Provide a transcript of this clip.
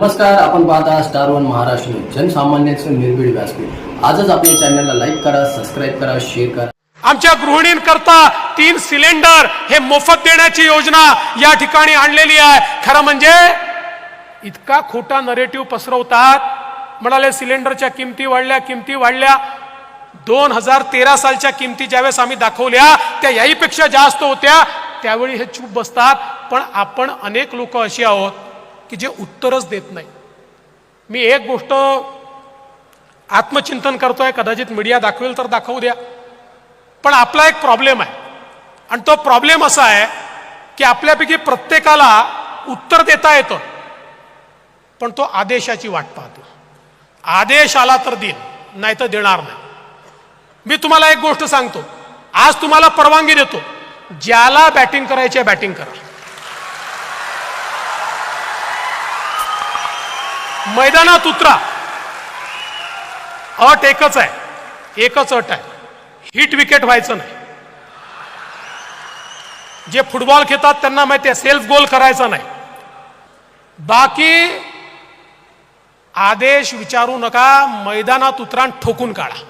नमस्कार आपण पाहता स्टार वन महाराष्ट्र जनसामान्यांचं निर्भीड व्यासपीठ. आजच आपल्या चॅनलला लाईक करा सबस्क्राईब करा शेअर करा. आमच्या गृहिणींकरता तीन सिलेंडर हे मोफत देण्याची योजना या ठिकाणी आणलेली आहे. खरं म्हणजे इतका खोटा नरेटिव्ह पसरवतात. म्हणाले सिलेंडरच्या किमती वाढल्या किमती वाढल्या. दोन हजार तेरा सालच्या किमती ज्यावेळेस आम्ही दाखवल्या त्या याहीपेक्षा जास्त होत्या. त्यावेळी हे चूप बसतात. पण आपण अनेक लोक अशी आहोत. की जे उत्तरच देत नाही. मी एक गोष्ट आत्मचिंतन करतोय कदाचित मीडिया दाखवेल तर दाखवू द्या. पण आपला एक प्रॉब्लेम आहे. आणि तो प्रॉब्लेम असा आहे की आपल्यापैकी प्रत्येकाला उत्तर देता येतं. पण तो आदेशाची वाट पाहतो. आदेश आला तर देईन नाही तर देणार नाही. मी तुम्हाला एक गोष्ट सांगतो. आज तुम्हाला परवानगी देतो. ज्याला बॅटिंग करायची आहे बॅटिंग करा. मैदानात उतरा. अट एकच आहे. एकच अट आहे. हिट विकेट व्हायचं नाही. जे फुटबॉल खेळतात त्यांना माहिती आहे सेल्फ गोल करायचा नाही. बाकी आदेश विचारू नका मैदानात उतरा ठोकून काढा.